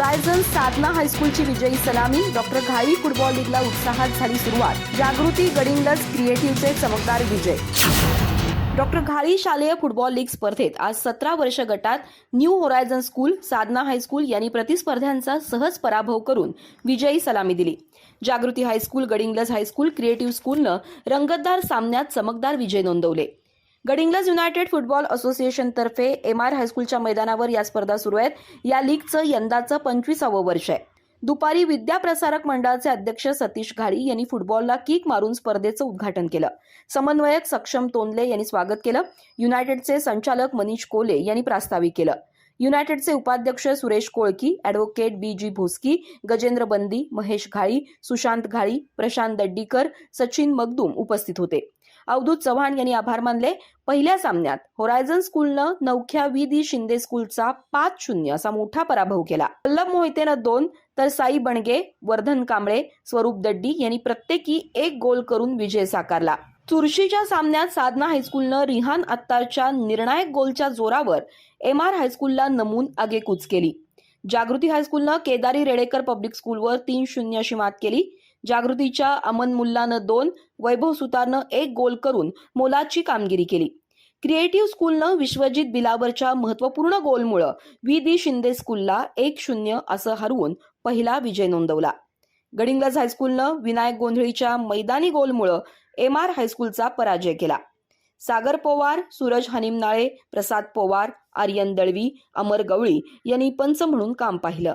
Horizon साधना हायस्कूलची विजयी सलामी. Doctor घाळी football लीगला उत्साहात झाली सुरुवात. जागृती गडिंगलज क्रिएटिव्हचे चमकदार विजय. डॉक्टर घाळी शालेय फुटबॉल लीग स्पर्धेत आज सतरा वर्ष गटात new horizon school Sadhana high school यांनी प्रतिस्पर्ध्यांचा सहज पराभव करून विजयी सलामी दिली. Jagruti high school Gadhinglaj high school creative स्कूलनं रंगतदार सामन्यात चमकदार विजय नोंदवले. गडिंग्लज युनायटेड फुटबॉल असोसिएशनतर्फे एम आर हायस्कूलच्या मैदानावर या स्पर्धा सुरू आहेत. या लीगचं यंदाचं पंचवीसावं वर्ष आहे. दुपारी विद्याप्रसारक मंडळाचे अध्यक्ष सतीश घाडी यांनी फुटबॉलला किक मारून स्पर्धेचं उद्घाटन केलं. समन्वयक सक्षम तोंडले यांनी स्वागत केलं. युनायटेडचे संचालक मनीष कोले यांनी प्रास्ताविक केलं. युनायटेडचे उपाध्यक्ष Suresh Kolki advocate B G Bhoski Gajendra Bandi Mahesh Ghali Sushant घाळी Prashant दड्डीकर Sachin Magdum उपस्थित होते. अवधूत चव्हाण यांनी आभार मानले. पहिल्या सामन्यात होरायझन स्कूलनं नवख्या व्ही दी शिंदे स्कूलचा पाच शून्य असा मोठा पराभव केला. वल्लभ मोहितेनं दोन तर साई बणगे वर्धन कांबळे स्वरूप दड्डी यांनी प्रत्येकी एक गोल करून विजय साकारला. चुरशीच्या सामन्यात साधना हायस्कूलनं रिहान अत्तारच्या निर्णायक गोलच्या जोरावर एम आर हायस्कूलला नमून आगेकूच केली. जागृती हायस्कूलनं केदारी रेडेकर पब्लिक स्कूलवर तीन शून्य अशी मात केली. जागृतीच्या अमन मुल्लानं दोन वैभव सुतारनं एक गोल करून मोलाची कामगिरी केली. क्रिएटिव्ह स्कूलनं विश्वजित बिलावरच्या महत्त्वपूर्ण गोलमुळं व्ही. दी शिंदे स्कूलला एक शून्य असं हरवून पहिला विजय नोंदवला. गडिंग्लज हायस्कूलनं विनायक गोंधळीच्या मैदानी गोलमुळं एम आर हायस्कूलचा पराजय केला. सागर पोवार सूरज हनिमनाळे प्रसाद पोवार आर्यन दळवी अमर गवळी यांनी पंच म्हणून काम पाहिलं.